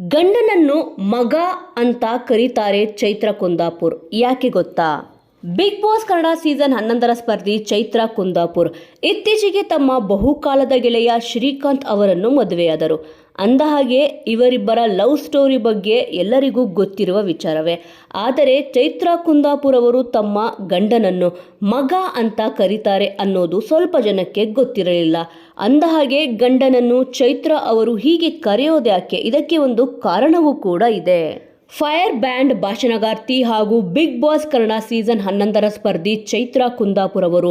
ಗಂಡನನ್ನು ಮಗ ಅಂತ ಕರೀತಾರೆ ಚೈತ್ರ ಕುಂದಾಪುರ್. ಯಾಕೆ ಗೊತ್ತಾ? ಬಿಗ್ ಬಾಸ್ ಕನ್ನಡ ಸೀಸನ್ ಹನ್ನೊಂದರ ಸ್ಪರ್ಧಿ ಚೈತ್ರ ಕುಂದಾಪುರ್. ಇತ್ತೀಚೆಗೆ ತಮ್ಮ ಬಹುಕಾಲದ ಗೆಳೆಯ ಶ್ರೀಕಾಂತ್ ಅವರನ್ನು ಮದುವೆಯಾದರು. ಅಂದಹಾಗೆ ಇವರಿಬ್ಬರ ಲವ್ ಸ್ಟೋರಿ ಬಗ್ಗೆ ಎಲ್ಲರಿಗೂ ಗೊತ್ತಿರುವ ವಿಚಾರವೇ. ಆದರೆ ಚೈತ್ರ ಕುಂದಾಪುರ್ ಅವರು ತಮ್ಮ ಗಂಡನನ್ನು ಮಗ ಅಂತ ಕರೀತಾರೆ ಅನ್ನೋದು ಸ್ವಲ್ಪ ಜನಕ್ಕೆ ಗೊತ್ತಿರಲಿಲ್ಲ. ಅಂದಹಾಗೆ ಗಂಡನನ್ನು ಚೈತ್ರ ಅವರು ಹೀಗೆ ಕರೆಯೋದ್ಯಾಕೆ ಇದಕ್ಕೆ ಒಂದು ಕಾರಣವೂ ಕೂಡ ಇದೆ. ಫೈರ್ ಬ್ಯಾಂಡ್ ಭಾಷಣಗಾರ್ತಿ ಹಾಗೂ ಬಿಗ್ ಬಾಸ್ ಕನ್ನಡ ಸೀಸನ್ ಹನ್ನೊಂದರ ಸ್ಪರ್ಧಿ ಚೈತ್ರ ಕುಂದಾಪುರ್ ಅವರು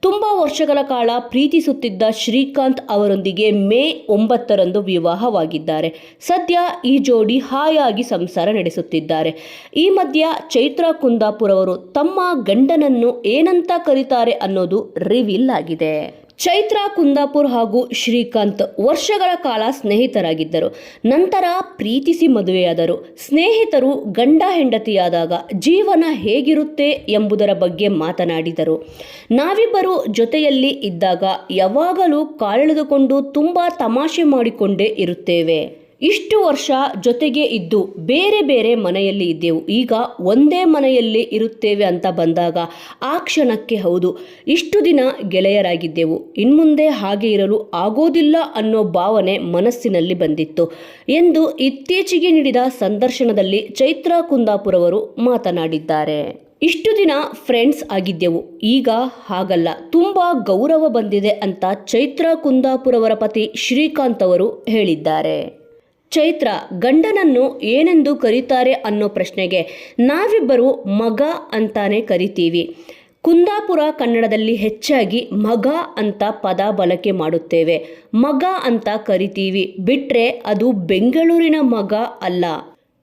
ತುಂಬ ವರ್ಷಗಳ ಕಾಲ ಪ್ರೀತಿಸುತ್ತಿದ್ದ ಶ್ರೀಕಾಂತ್ ಅವರೊಂದಿಗೆ ಮೇ ಒಂಬತ್ತರಂದು ವಿವಾಹವಾಗಿದ್ದಾರೆ. ಸದ್ಯ ಈ ಜೋಡಿ ಹಾಯಾಗಿ ಸಂಸಾರ ನಡೆಸುತ್ತಿದ್ದಾರೆ. ಈ ಮಧ್ಯ ಚೈತ್ರ ಕುಂದಾಪುರ್ ಅವರು ತಮ್ಮ ಗಂಡನನ್ನು ಏನಂತ ಕರೀತಾರೆ ಅನ್ನೋದು ರಿವೀಲ್ ಆಗಿದೆ. ಚೈತ್ರ, ಕುಂದಾಪುರ್ ಹಾಗೂ ಶ್ರೀಕಾಂತ್ ವರ್ಷಗಳ ಕಾಲ ಸ್ನೇಹಿತರಾಗಿದ್ದರು. ನಂತರ ಪ್ರೀತಿಸಿ ಮದುವೆಯಾದರು. ಸ್ನೇಹಿತರು ಗಂಡ ಹೆಂಡತಿಯಾದಾಗ ಜೀವನ ಹೇಗಿರುತ್ತೆ ಎಂಬುದರ ಬಗ್ಗೆ ಮಾತನಾಡಿದರು. ನಾವಿಬ್ಬರು ಜೊತೆಯಲ್ಲಿ ಇದ್ದಾಗ ಯಾವಾಗಲೂ ಕಾಲೆಳೆದುಕೊಂಡು ತುಂಬ ತಮಾಷೆ ಮಾಡಿಕೊಂಡೇ ಇರುತ್ತೇವೆ. ಇಷ್ಟು ವರ್ಷ ಜೊತೆಗೆ ಇದ್ದು ಬೇರೆ ಬೇರೆ ಮನೆಯಲ್ಲಿ ಇದ್ದೆವು. ಈಗ ಒಂದೇ ಮನೆಯಲ್ಲಿ ಇರುತ್ತೇವೆ ಅಂತ ಬಂದಾಗ ಆ ಕ್ಷಣಕ್ಕೆ ಹೌದು. ಇಷ್ಟು ದಿನ ಗೆಳೆಯರಾಗಿದ್ದೆವು. ಇನ್ಮುಂದೆ ಹಾಗೆ ಇರಲು ಆಗೋದಿಲ್ಲ ಅನ್ನೋ ಭಾವನೆ ಮನಸ್ಸಿನಲ್ಲಿ ಬಂದಿತ್ತು. ಎಂದು ಇತ್ತೀಚೆಗೆ ನೀಡಿದ ಸಂದರ್ಶನದಲ್ಲಿ ಚೈತ್ರ ಕುಂದಾಪುರವರು ಮಾತನಾಡಿದ್ದಾರೆ. ಇಷ್ಟು ದಿನ ಫ್ರೆಂಡ್ಸ್ ಆಗಿದ್ದೆವು. ಈಗ ಹಾಗಲ್ಲ. ತುಂಬ ಗೌರವ ಬಂದಿದೆ ಅಂತ ಚೈತ್ರ ಕುಂದಾಪುರವರ ಪತಿ ಶ್ರೀಕಾಂತ್ ಅವರು ಹೇಳಿದ್ದಾರೆ. ಚೈತ್ರ ಗಂಡನನ್ನು ಏನೆಂದು ಕರೀತಾರೆ ಅನ್ನೋ ಪ್ರಶ್ನೆಗೆ ನಾವಿಬ್ಬರು ಮಗ ಅಂತಾನೆ ಕರಿತೀವಿ. ಕುಂದಾಪುರ ಕನ್ನಡದಲ್ಲಿ ಹೆಚ್ಚಾಗಿ ಮಗ ಅಂತ ಪದ ಬಳಕೆ ಮಾಡುತ್ತೇವೆ. ಮಗ ಅಂತ ಕರಿತೀವಿ. ಬಿಟ್ರೆ ಅದು ಬೆಂಗಳೂರಿನ ಮಗ ಅಲ್ಲ.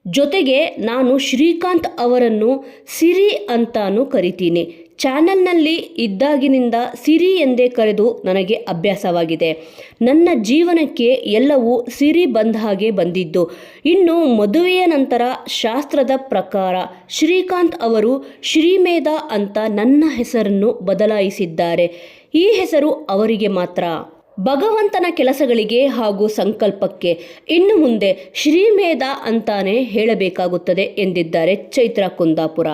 ಜೊತೆಗೆ ನಾನು ಶ್ರೀಕಾಂತ್ ಅವರನ್ನು ಸಿರಿ ಅಂತಾನೂ ಕರಿತೀನಿ. ಚಾನಲ್ನಲ್ಲಿ ಇದ್ದಾಗಿನಿಂದ ಸಿರಿ ಎಂದೇ ಕರೆದು ನನಗೆ ಅಭ್ಯಾಸವಾಗಿದೆ. ನನ್ನ ಜೀವನಕ್ಕೆ ಎಲ್ಲವೂ ಸಿರಿ ಬಂದ ಹಾಗೆ ಬಂದಿದ್ದು. ಇನ್ನು ಮದುವೆಯ ನಂತರ ಶಾಸ್ತ್ರದ ಪ್ರಕಾರ ಶ್ರೀಕಾಂತ್ ಅವರು ಶ್ರೀಮೇಧ ಅಂತ ನನ್ನ ಹೆಸರನ್ನು ಬದಲಾಯಿಸಿದ್ದಾರೆ. ಈ ಹೆಸರು ಅವರಿಗೆ ಮಾತ್ರ. ಭಗವಂತನ ಕೆಲಸಗಳಿಗೆ ಹಾಗೂ ಸಂಕಲ್ಪಕ್ಕೆ ಇನ್ನು ಮುಂದೆ ಶ್ರೀಮೇಧ ಅಂತಾನೆ ಹೇಳಬೇಕಾಗುತ್ತದೆ ಎಂದಿದ್ದಾರೆ ಚೈತ್ರ ಕುಂದಾಪುರ.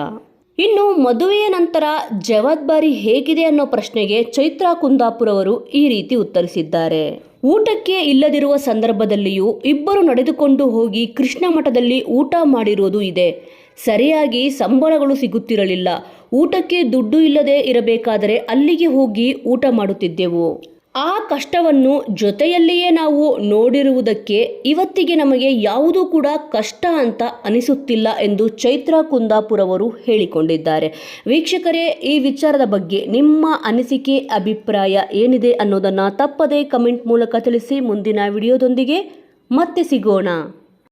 ಇನ್ನು ಮದುವೆಯ ನಂತರ ಜವಾಬ್ದಾರಿ ಹೇಗಿದೆ ಅನ್ನೋ ಪ್ರಶ್ನೆಗೆ ಚೈತ್ರಾ ಕುಂದಾಪುರ ಅವರು ಈ ರೀತಿ ಉತ್ತರಿಸಿದ್ದಾರೆ. ಊಟಕ್ಕೆ ಇಲ್ಲದಿರುವ ಸಂದರ್ಭದಲ್ಲಿಯೂ ಇಬ್ಬರು ನಡೆದುಕೊಂಡು ಹೋಗಿ ಕೃಷ್ಣ ಮಠದಲ್ಲಿ ಊಟ ಮಾಡಿರುವುದು ಇದೆ. ಸರಿಯಾಗಿ ಸಂಬಳಗಳು ಸಿಗುತ್ತಿರಲಿಲ್ಲ. ಊಟಕ್ಕೆ ದುಡ್ಡು ಇಲ್ಲದೆ ಇರಬೇಕಾದರೆ ಅಲ್ಲಿಗೆ ಹೋಗಿ ಊಟ ಮಾಡುತ್ತಿದ್ದೆವು. ಆ ಕಷ್ಟವನ್ನು ಜೊತೆಯಲ್ಲಿಯೇ ನಾವು ನೋಡಿರುವುದಕ್ಕೆ ಇವತ್ತಿಗೆ ನಮಗೆ ಯಾವುದೂ ಕೂಡ ಕಷ್ಟ ಅಂತ ಅನಿಸುತ್ತಿಲ್ಲ ಎಂದು ಚೈತ್ರ ಕುಂದಾಪುರವರು ಹೇಳಿಕೊಂಡಿದ್ದಾರೆ. ವೀಕ್ಷಕರೇ, ಈ ವಿಚಾರದ ಬಗ್ಗೆ ನಿಮ್ಮ ಅನಿಸಿಕೆ, ಅಭಿಪ್ರಾಯ ಏನಿದೆ ಅನ್ನೋದನ್ನು ತಪ್ಪದೇ ಕಮೆಂಟ್ ಮೂಲಕ ತಿಳಿಸಿ ಮುಂದಿನ ವಿಡಿಯೋದೊಂದಿಗೆ ಮತ್ತೆ ಸಿಗೋಣ.